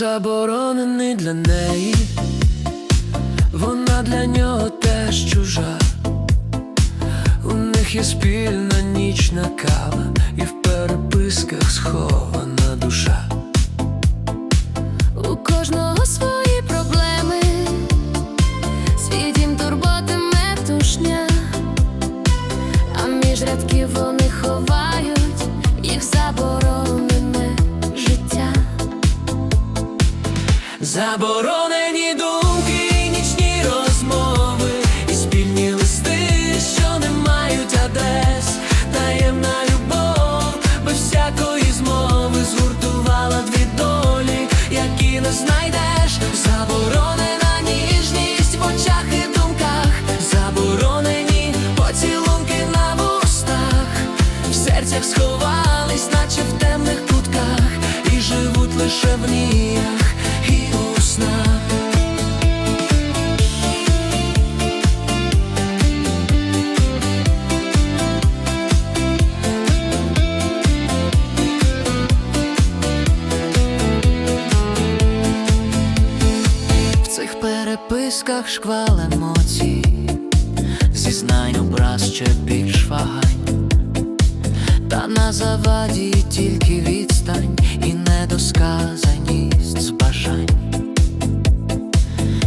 заборонений для неї, вона для нього теж чужа. У них є спільна нічна кава, і в переписках схована душа. Заборонені думки, нічні розмови, і спільні листи, що не мають адрес, таємна любов, без всякої змови згуртувала дві долі, які не знайдеш, заборонена ніжність в очах і думках, заборонені поцілунки на вустах, в серцях сховались, наче в темних кутках, і живуть лише в мріях переписках шквал емоцій, зізнань образ ще більш вагань, та на заваді тільки відстань і недосказаність з бажань.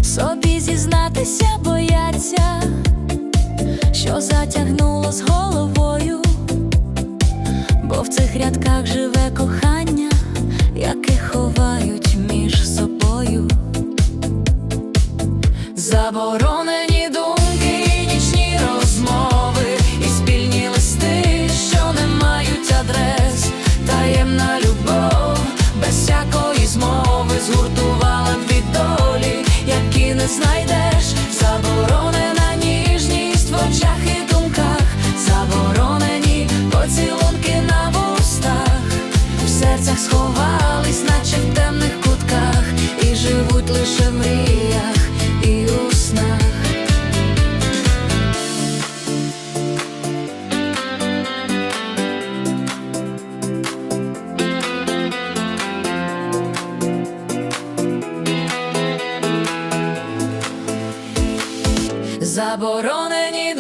Собі зізнатися бояться, що затягнуло з головою, бо в цих рядках живе кохання, яке ховають Заборонені думки, нічні розмови, і спільні листи, що не мають адрес, таємна любов, без всякої змови згуртувала дві долі, які не знайдеш, заборонена ніжність в очах і думках, заборонені поцілунки на вустах, в серцях сховались, наче в темних кутках, і живуть лише заборонені